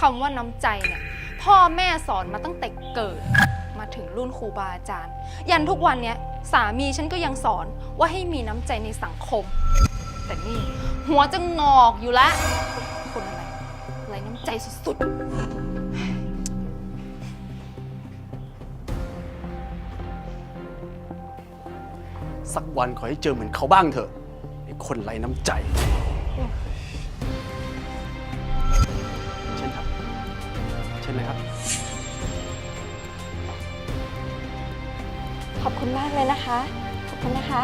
คำว่าน้ำใจเนี่ยพ่อแม่สอนมาตั้งแต่เกิด มาถึงรุ่นครูบาอาจารย์ ยันทุกวันเนี้ยสามีฉันก็ยังสอนว่าให้มีน้ำใจในสังคม แต่นี่หัวจะงอกอยู่ละคนอะไรไรน้ำใจสุดๆ สักวันขอให้เจอเหมือนเขาบ้างเถอะไอ้คนไร้น้ำใจ ช่นเลยครับ ขอบคุณมากเลยนะคะ ขอบคุณนะคะ